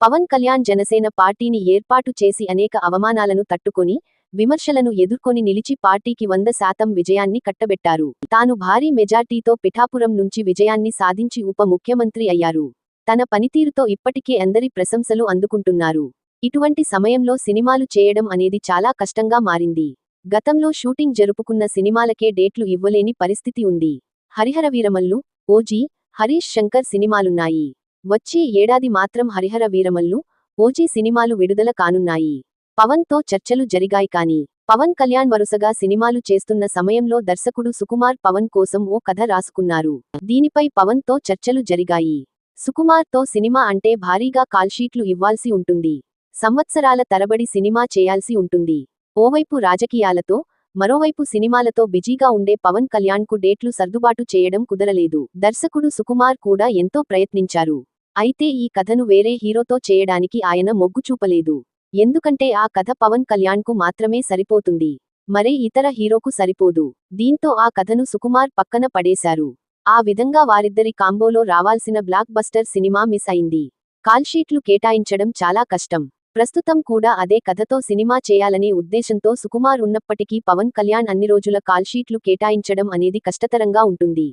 పవన్ కళ్యాణ్ జనసేన పార్టీని ఏర్పాటు చేసి అనేక అవమానాలను తట్టుకొని విమర్శలను ఎదుర్కొని నిలిచి పార్టీకి వంద శాతం విజయాన్ని కట్టబెట్టారు. తాను భారీ మెజార్టీతో పిఠాపురం నుంచి విజయాన్ని సాధించి ఉప ముఖ్యమంత్రి అయ్యారు. తన పనితీరుతో ఇప్పటికే అందరి ప్రశంసలు అందుకుంటున్నారు. ఇటువంటి సమయంలో సినిమాలు చేయడం అనేది చాలా కష్టంగా మారింది. గతంలో షూటింగ్ జరుపుకున్న సినిమాలకే డేట్లు ఇవ్వలేని పరిస్థితి ఉంది. హరిహర వీరమల్లు ఓజీ హరీష్ శంకర్ సినిమాలున్నాయి. వచ్చే ఏడాది మాత్రం హరిహర వీరమల్లు ఓజీ సినిమాలు విడుదల కానున్నాయి. పవన్తో చర్చలు జరిగాయి కానీ పవన్ కళ్యాణ్ వరుసగా సినిమాలు చేస్తున్న సమయంలో దర్శకుడు సుకుమార్ పవన్ కోసం ఓ కథ రాసుకున్నారు. దీనిపై పవన్తో చర్చలు జరిగాయి. సుకుమార్తో సినిమా అంటే భారీగా కాల్షీట్లు ఇవ్వాల్సి ఉంటుంది. సంవత్సరాల తరబడి సినిమా చేయాల్సి ఉంటుంది. ఓవైపు రాజకీయాలతో మరోవైపు సినిమాలతో బిజీగా ఉండే పవన్ కళ్యాణ్కు డేట్లు సర్దుబాటు చేయడం కుదరలేదు. దర్శకుడు సుకుమార్ కూడా ఎంతో ప్రయత్నించారు. అయితే ఈ కథను వేరే హీరోతో చేయడానికి ఆయన మొగ్గు చూపలేదు. ఎందుకంటే ఆ కథ పవన్ కళ్యాణ్కు మాత్రమే సరిపోతుంది. మరే ఇతర హీరోకు సరిపోదు. దీంతో ఆ కథను సుకుమార్ పక్కన పడేశారు. ఆ విధంగా వారిద్దరి కాంబోలో రావాల్సిన బ్లాక్ బస్టర్ సినిమా మిస్ అయింది. కాల్షీట్లు కేటాయించడం చాలా కష్టం. ప్రస్తుతం కూడా అదే కథతో సినిమా చేయాలనే ఉద్దేశంతో సుకుమార్ ఉన్నప్పటికీ పవన్ కళ్యాణ్ అన్ని రోజుల కాల్షీట్లు కేటాయించడం అనేది కష్టతరంగా ఉంటుంది.